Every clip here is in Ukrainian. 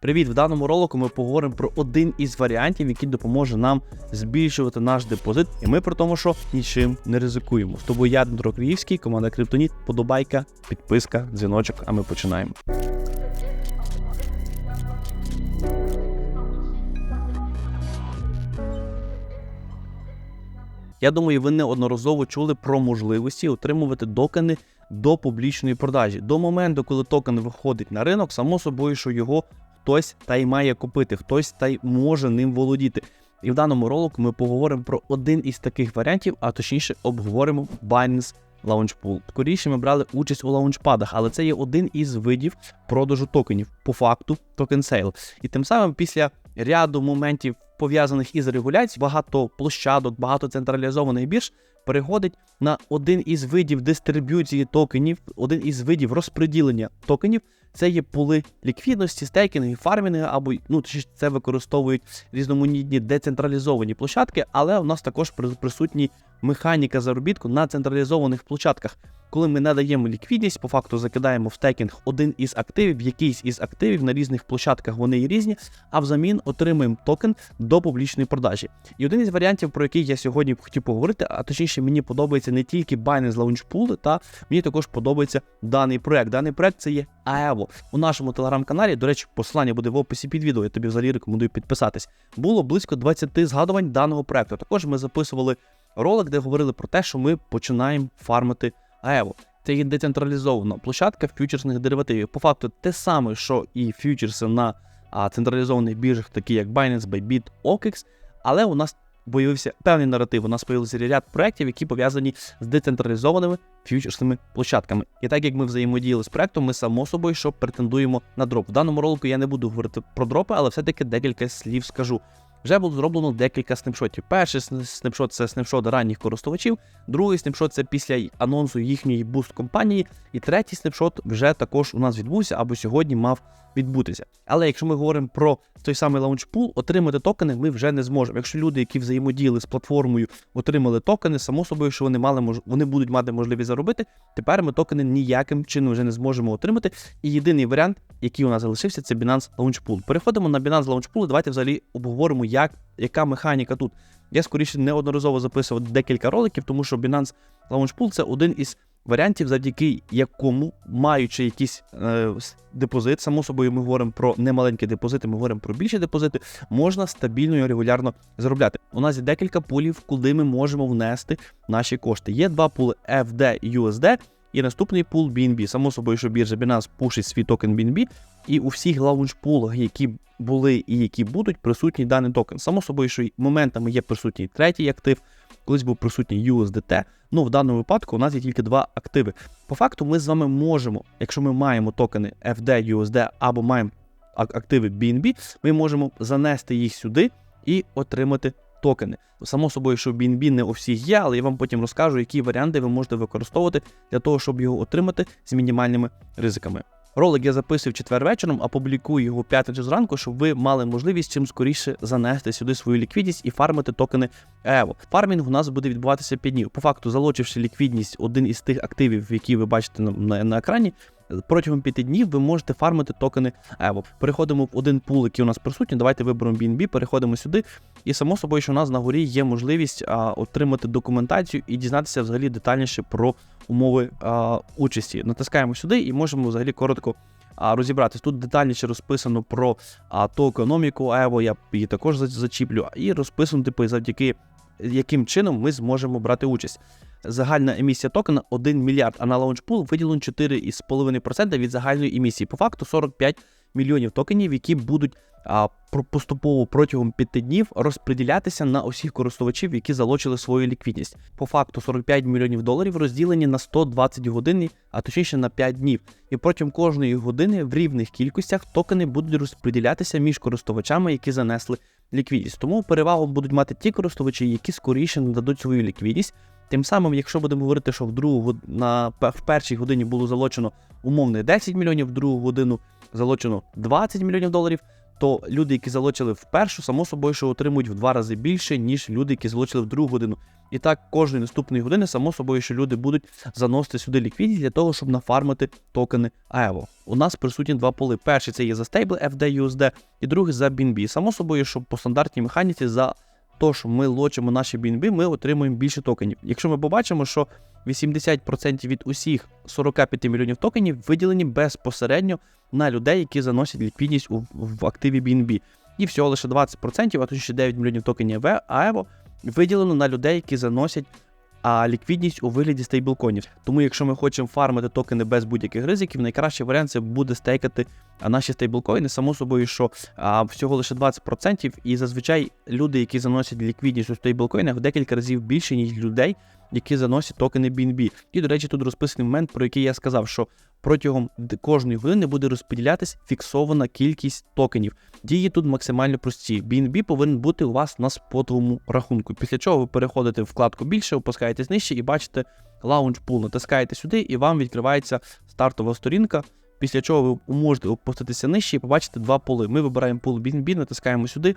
Привіт! В даному ролику ми поговоримо про один із варіантів, який допоможе нам збільшувати наш депозит. І ми про тому, що нічим не ризикуємо. З тобою я Дмитро Криївський, команда Криптоніт, подобайка, підписка, дзвіночок. А ми починаємо. Я думаю, ви неодноразово чули про можливості отримувати токени до публічної продажі. До моменту, коли токен виходить на ринок, само собою, що його хтось та й має купити, хтось та й може ним володіти. І в даному ролику ми поговоримо про один із таких варіантів, а точніше обговоримо Binance Launchpool. Скоріше ми брали участь у лаунчпадах, але це є один із видів продажу токенів, по факту токен сейл. І тим самим після ряду моментів пов'язаних із регуляцією, багато площадок, багато централізованих бірж переходить на один із видів дистриб'юції токенів, один із видів розподілення токенів. Це є пули ліквідності, стейкінги, фармінги, або ну це використовують різноманітні децентралізовані площадки, але у нас також присутні механіка заробітку на централізованих площадках. Коли ми надаємо ліквідність, по факту закидаємо в стейкінг один із активів, якийсь із активів на різних площадках вони є різні, а взамін отримуємо токен до публічної продажі. І один із варіантів, про який я сьогодні хотів поговорити, а точніше, мені подобається не тільки Binance Launchpool, та мені також подобається даний проект. Даний проект це є AEVO. У нашому телеграм-каналі, до речі, посилання буде в описі під відео. Я тобі взагалі рекомендую підписатись. Було близько 20 згадувань даного проекту. Також ми записували ролик, де говорили про те, що ми починаємо фармити. АЕВО. Це є децентралізована площадка фьючерсних деривативів. По факту те саме, що і фьючерси на а, централізованих біржах, такі як Binance, Bybit, OKX, але у нас появився певний наратив. У нас появився ряд проєктів, які пов'язані з децентралізованими фьючерсними площадками. І так як ми взаємодіяли з проектом, ми само собою що претендуємо на дроп. В даному ролику я не буду говорити про дропи, але все-таки декілька слів скажу. Вже було зроблено декілька снапшотів. Перший снапшот це снапшот ранніх користувачів, другий снапшот це після анонсу їхньої буст компанії. І третій снапшот вже також у нас відбувся або сьогодні мав відбутися. Але якщо ми говоримо про той самий лаунчпул, отримати токени ми вже не зможемо. Якщо люди, які взаємодіяли з платформою, отримали токени, само собою, що вони мали мож... вони будуть мати можливість заробити. Тепер ми токени ніяким чином вже не зможемо отримати. І єдиний варіант, який у нас залишився, це Binance Launchpool. Переходимо на Binance Launchpool, Давайте взагалі обговоримо, як яка механіка тут. Я скоріше неодноразово записував декілька роликів, тому що Binance Launchpool це один із варіантів, завдяки якому, маючи якийсь е, депозит, само собою ми говоримо про немаленькі депозити, ми говоримо про більші депозити, можна стабільно і регулярно заробляти. У нас є декілька пулів, куди ми можемо внести наші кошти. Є два пули FD і USD. І наступний пул BNB. Само собою, що біржа Binance пушить свій токен BNB, і у всіх лаунчпулах, які були і які будуть, присутній даний токен. Само собою, що моментами є присутній третій актив, колись був присутній USDT. Ну, в даному випадку у нас є тільки два активи. По факту, ми з вами можемо, якщо ми маємо токени FD, USD або маємо активи BNB, ми можемо занести їх сюди і отримати токени. Само собою, що BNB не у всіх є, але я вам потім розкажу, які варіанти ви можете використовувати для того, щоб його отримати з мінімальними ризиками. Ролик я записую в четвер вечором, а публікую його в п'ятницю зранку, щоб ви мали можливість чим скоріше занести сюди свою ліквідність і фармити токени EVO. Фармінг у нас буде відбуватися 5 днів. По факту, залучивши ліквідність один із тих активів, які ви бачите на, на, на екрані. Протягом 5 днів ви можете фармити токени EVO. Переходимо в один пул, який у нас присутній. Давайте виберемо BNB, переходимо сюди. І само собою, що у нас на горі є можливість а, отримати документацію і дізнатися взагалі детальніше про умови а, участі. Натискаємо сюди і можемо взагалі коротко а, розібратися. Тут детальніше розписано про ту економіку EVO, я її також зачіплю, і розписано, типу, завдяки яким чином ми зможемо брати участь. Загальна емісія токена 1 мільярд, а на лаунчпул виділено 4,5% від загальної емісії. По факту 45 мільйонів токенів, які будуть а, поступово протягом 5 днів розподілятися на усіх користувачів, які залучили свою ліквідність. По факту 45 мільйонів доларів розділені на 120 годин, а точніше на 5 днів. І протягом кожної години в рівних кількостях токени будуть розподілятися між користувачами, які занесли ліквідність. Тому перевагу будуть мати ті користувачі, які скоріше нададуть свою ліквідність. Тим самим, якщо будемо говорити, що в другу на в першій годині було залочено умовне 10 мільйонів, в другу годину залочено 20 мільйонів доларів, то люди, які залочили в першу, само собою, що отримують в два рази більше, ніж люди, які залочили в другу годину. І так кожної наступної години, само собою, що люди будуть заносити сюди ліквідність для того, щоб нафармити токени AEVO. У нас присутні два поли. Перший це є за стейбл FDUSD, і другий за BNB. Само собою, що по стандартній механіці за те, що ми лочимо наші BNB, ми отримуємо більше токенів. Якщо ми побачимо, що 80% від усіх 45 мільйонів токенів виділені безпосередньо на людей, які заносять ліквідність у, в активі BNB. І всього лише 20%, а то ще 9 мільйонів токенів АЕВО виділено на людей, які заносять а, ліквідність у вигляді стейблкоїнів. Тому, якщо ми хочемо фармити токени без будь-яких ризиків, найкращий варіант це буде стейкати наші стейблкоїни. Само собою, що а, всього лише 20%, і зазвичай люди, які заносять ліквідність у стейблкоїнах, в декілька разів більше, ніж людей, які заносять токени BNB. І, до речі, тут розписаний момент, про який я сказав, що протягом кожної години буде розподілятись фіксована кількість токенів. Дії тут максимально прості. BNB повинен бути у вас на спотовому рахунку. Після чого ви переходите в вкладку більше, опускаєтесь нижче і бачите Launch Pool. Натискаєте сюди, і вам відкривається стартова сторінка. Після чого ви можете опуститися нижче і побачите два поли. Ми вибираємо пул BNB, натискаємо сюди.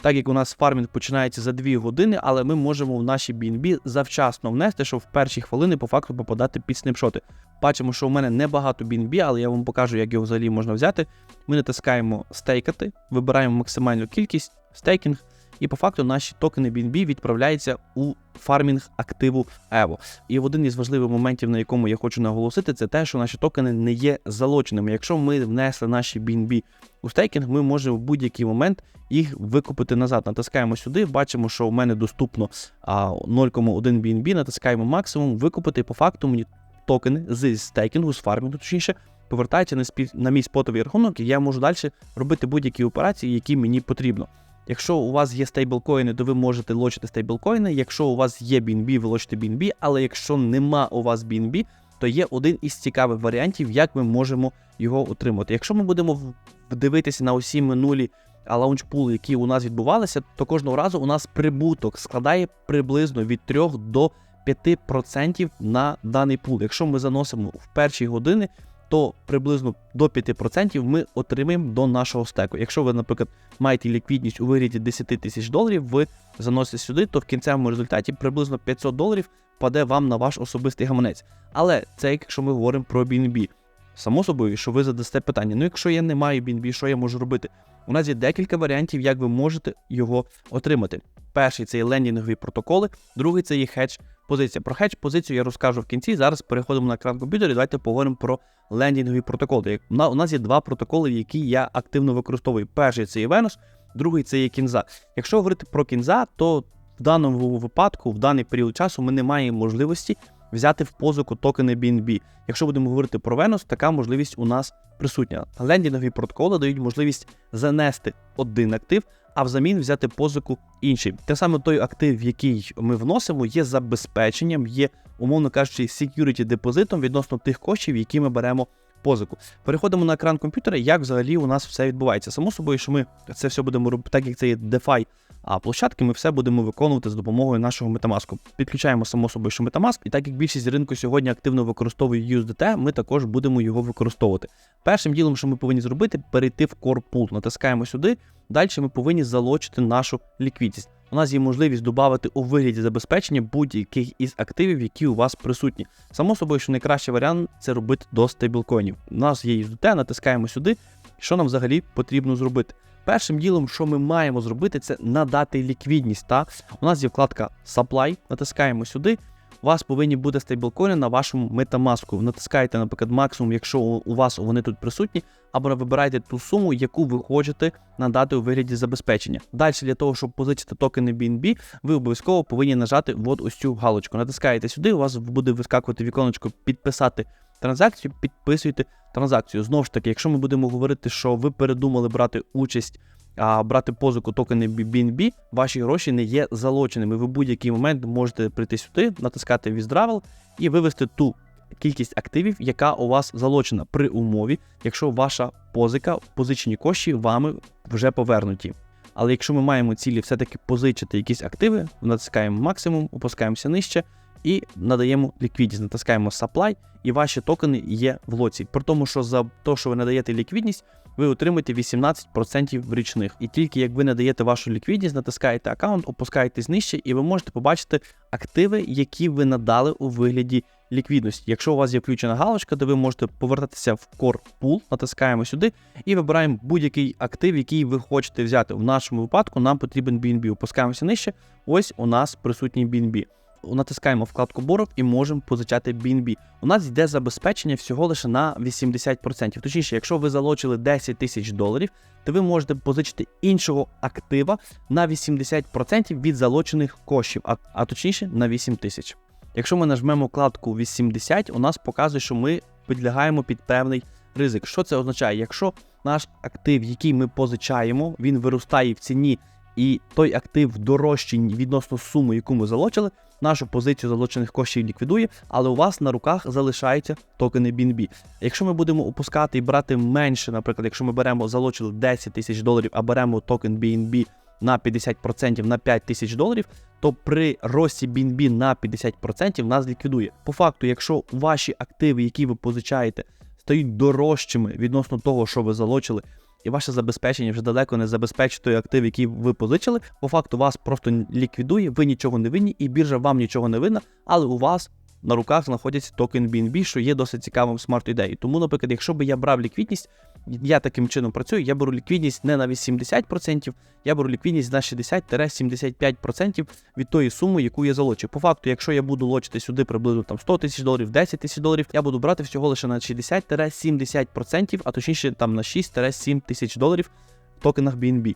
Так як у нас фармінг починається за 2 години, але ми можемо в наші BNB завчасно внести, щоб в перші хвилини по факту попадати під снапшоти. Бачимо, що у мене небагато BNB, але я вам покажу, як його взагалі можна взяти. Ми натискаємо стейкати, вибираємо максимальну кількість, стейкінг, і по факту наші токени BNB відправляються у фармінг активу EVO. І один із важливих моментів, на якому я хочу наголосити, це те, що наші токени не є залоченими. Якщо ми внесли наші BNB у стейкінг, ми можемо в будь-який момент їх викупити назад. Натискаємо сюди, бачимо, що у мене доступно 0,1 BNB, натискаємо максимум, викупити по факту мені токени з стейкінгу, з фармінгу, точніше, повертаються на, спів... на мій спотовий рахунок, і я можу далі робити будь-які операції, які мені потрібно. Якщо у вас є стейблкоїни, то ви можете лочити стейблкоїни. Якщо у вас є BNB, ви лочите BNB, але якщо нема у вас BNB, то є один із цікавих варіантів, як ми можемо його отримати. Якщо ми будемо дивитися на усі минулі лаунчпули, які у нас відбувалися, то кожного разу у нас прибуток складає приблизно від 3 до 5% на даний пул. Якщо ми заносимо в перші години, то приблизно до 5% ми отримаємо до нашого стеку. Якщо ви, наприклад, маєте ліквідність у вигляді 10 тисяч доларів, ви заносите сюди, то в кінцевому результаті приблизно 500 доларів паде вам на ваш особистий гаманець. Але це якщо ми говоримо про BNB. Само собою, що ви задасте питання: ну якщо я не маю BNB, що я можу робити? У нас є декілька варіантів, як ви можете його отримати. Перший це є лендінгові протоколи, другий це є хедж позиція. Про хедж позицію я розкажу в кінці. Зараз переходимо на екран комп'ютера давайте поговоримо про лендінгові протоколи. У нас є два протоколи, які я активно використовую. Перший це є Venus, другий це є кінза. Якщо говорити про кінза, то в даному випадку, в даний період часу, ми не маємо можливості взяти в позику токени BNB. Якщо будемо говорити про Venus, така можливість у нас присутня. Лендінгові протоколи дають можливість занести один актив, а взамін взяти позику інший. Те саме той актив, який ми вносимо, є забезпеченням, є, умовно кажучи, security депозитом відносно тих коштів, які ми беремо позику. Переходимо на екран комп'ютера, як взагалі у нас все відбувається. Само собою, що ми це все будемо робити, так як це є DeFi а площадки, ми все будемо виконувати з допомогою нашого Metamask. Підключаємо само собою, що Metamask, і так як більшість ринку сьогодні активно використовує USDT, ми також будемо його використовувати. Першим ділом, що ми повинні зробити, перейти в Core Pool. Натискаємо сюди. Далі ми повинні залочити нашу ліквідність. У нас є можливість додати у вигляді забезпечення будь-яких із активів, які у вас присутні. Само собою, що найкращий варіант це робити до стейблкоїнів. У нас є USDT, натискаємо сюди. Що нам взагалі потрібно зробити? Першим ділом, що ми маємо зробити, це надати ліквідність. Так? У нас є вкладка Supply, натискаємо сюди. У вас повинні бути стейблкоїни на вашому метамаску. Натискаєте, наприклад, максимум, якщо у вас вони тут присутні, або вибираєте ту суму, яку ви хочете надати у вигляді забезпечення. Далі для того, щоб позичити токени BNB, ви обов'язково повинні нажати от ось цю галочку. Натискаєте сюди, у вас буде вискакувати віконечко підписати транзакцію, підписуйте транзакцію. Знову ж таки, якщо ми будемо говорити, що ви передумали брати участь, а брати позику токени BNB, ваші гроші не є залоченими. Ви в будь-який момент можете прийти сюди, натискати Withdrawal і вивести ту кількість активів, яка у вас залочена при умові, якщо ваша позика, позичені кошти вами вже повернуті. Але якщо ми маємо цілі все-таки позичити якісь активи, натискаємо максимум, опускаємося нижче і надаємо ліквідність, натискаємо supply, і ваші токени є в лоці. При тому, що за те, що ви надаєте ліквідність, ви отримаєте 18% річних. І тільки як ви надаєте вашу ліквідність, натискаєте аккаунт, опускаєтесь нижче, і ви можете побачити активи, які ви надали у вигляді ліквідності. Якщо у вас є включена галочка, то ви можете повертатися в Core Pool, натискаємо сюди і вибираємо будь-який актив, який ви хочете взяти. В нашому випадку нам потрібен BNB. Опускаємося нижче. Ось у нас присутній BNB. Натискаємо вкладку боров і можемо позичати BNB. У нас йде забезпечення всього лише на 80%. Точніше, якщо ви залучили 10 тисяч доларів, то ви можете позичити іншого актива на 80% від залучених коштів, а, а точніше на 8 тисяч. Якщо ми нажмемо вкладку 80, у нас показує, що ми підлягаємо під певний ризик. Що це означає? Якщо наш актив, який ми позичаємо, він виростає в ціні, і той актив дорожчий відносно суми, яку ми залучили, нашу позицію залучених коштів ліквідує, але у вас на руках залишаються токени BNB. Якщо ми будемо опускати і брати менше, наприклад, якщо ми беремо залучили 10 тисяч доларів, а беремо токен BNB на 50% на 5 тисяч доларів, то при рості BNB на 50% нас ліквідує. По факту, якщо ваші активи, які ви позичаєте, стають дорожчими відносно того, що ви залучили, і ваше забезпечення вже далеко не забезпечить той актив, який ви позичили. По факту вас просто ліквідує, ви нічого не винні, і біржа вам нічого не винна, але у вас на руках знаходиться токен BNB, що є досить цікавим смарт-ідеєю. Тому, наприклад, якщо би я брав ліквідність, я таким чином працюю, я беру ліквідність не на 80%, я беру ліквідність на 60-75% від тої суми, яку я залочу. По факту, якщо я буду лочити сюди приблизно там 100 тисяч доларів, 10 тисяч доларів, я буду брати всього лише на 60-70%, а точніше там на 6-7 тисяч доларів в токенах BNB.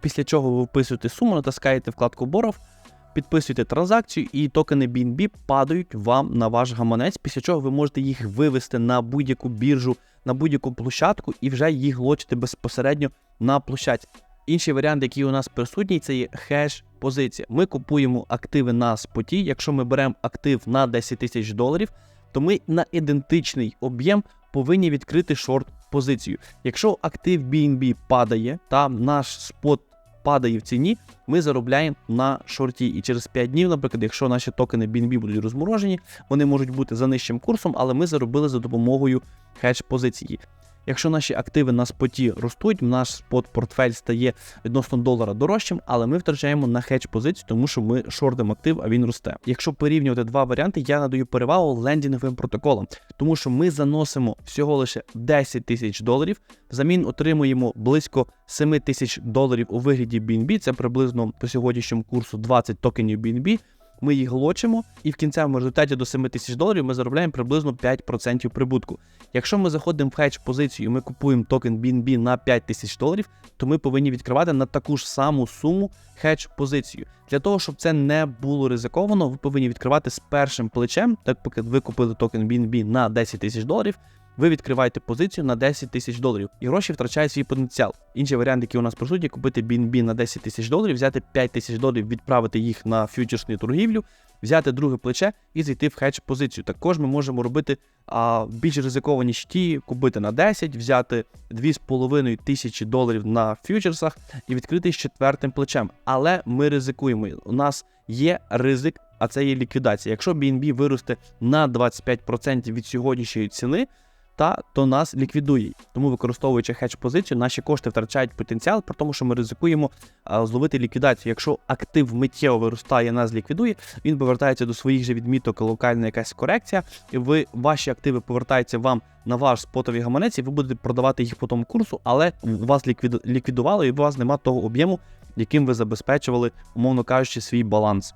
Після чого ви вписуєте суму, натискаєте вкладку боров, підписуєте транзакцію, і токени BNB падають вам на ваш гаманець, після чого ви можете їх вивести на будь-яку біржу, на будь-яку площадку і вже їх лочити безпосередньо на площадці. Інший варіант, який у нас присутній, це є хеш позиція. Ми купуємо активи на споті. Якщо ми беремо актив на 10 тисяч доларів, то ми на ідентичний об'єм повинні відкрити шорт позицію. Якщо актив BNB падає, та наш спот падає в ціні, ми заробляємо на шорті. І через 5 днів, наприклад, якщо наші токени BNB будуть розморожені, вони можуть бути за нижчим курсом, але ми заробили за допомогою хедж позиції. Якщо наші активи на споті ростуть, наш спот портфель стає відносно долара дорожчим, але ми втрачаємо на хедж позицію, тому що ми шортимо актив, а він росте. Якщо порівнювати два варіанти, я надаю перевагу лендінговим протоколам, тому що ми заносимо всього лише 10 тисяч доларів, взамін отримуємо близько 7 тисяч доларів у вигляді BNB, це приблизно по сьогоднішньому курсу 20 токенів BNB. Ми їх глочимо, і в кінцевому результаті до 7 тисяч доларів ми заробляємо приблизно 5% прибутку. Якщо ми заходимо в хедж позицію ми купуємо токен BNB на 5 тисяч доларів, то ми повинні відкривати на таку ж саму суму хедж позицію. Для того, щоб це не було ризиковано, ви повинні відкривати з першим плечем, так поки ви купили токен BNB на 10 тисяч доларів. Ви відкриваєте позицію на 10 тисяч доларів, і гроші втрачають свій потенціал. Інший варіант, який у нас присутній, купити BNB на 10 тисяч доларів, взяти 5 тисяч доларів, відправити їх на фьючерсну торгівлю, взяти друге плече і зайти в хедж позицію. Також ми можемо робити а, більш ризиковані щиті, купити на 10, взяти 2,5 тисячі доларів на фьючерсах і відкрити з четвертим плечем. Але ми ризикуємо. У нас є ризик, а це є ліквідація. Якщо BNB виросте на 25% від сьогоднішньої ціни та то нас ліквідує. Тому, використовуючи хедж позицію, наші кошти втрачають потенціал, при тому, що ми ризикуємо зловити ліквідацію. Якщо актив миттєво виростає, нас ліквідує, він повертається до своїх же відміток, локальна якась корекція, і ви ваші активи повертаються вам на ваш спотовий гаманець, і ви будете продавати їх по тому курсу, але вас ліквід... ліквідувало, і у вас немає того об'єму, яким ви забезпечували, умовно кажучи, свій баланс.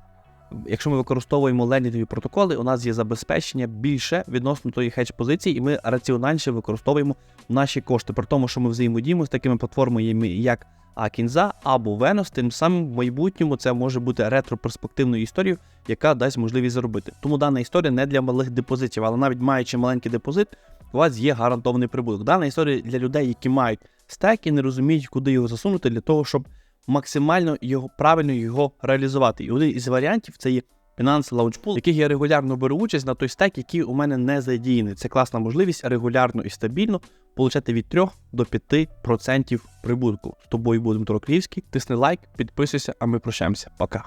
Якщо ми використовуємо лендінгові протоколи, у нас є забезпечення більше відносно тої хедж позиції, і ми раціональніше використовуємо наші кошти. При тому, що ми взаємодіємо з такими платформами, як Акінза або Venos, тим самим в майбутньому це може бути ретро-перспективною історією, яка дасть можливість заробити. Тому дана історія не для малих депозитів, але навіть маючи маленький депозит, у вас є гарантований прибуток. Дана історія для людей, які мають стек і не розуміють, куди його засунути, для того, щоб максимально його правильно його реалізувати. І один із варіантів це є Binance Launchpool, в яких я регулярно беру участь на той стек, який у мене не задіяний. Це класна можливість регулярно і стабільно получати від 3 до 5% прибутку. З тобою був Дмитро Київський. Тисни лайк, підписуйся, а ми прощаємося. Пока.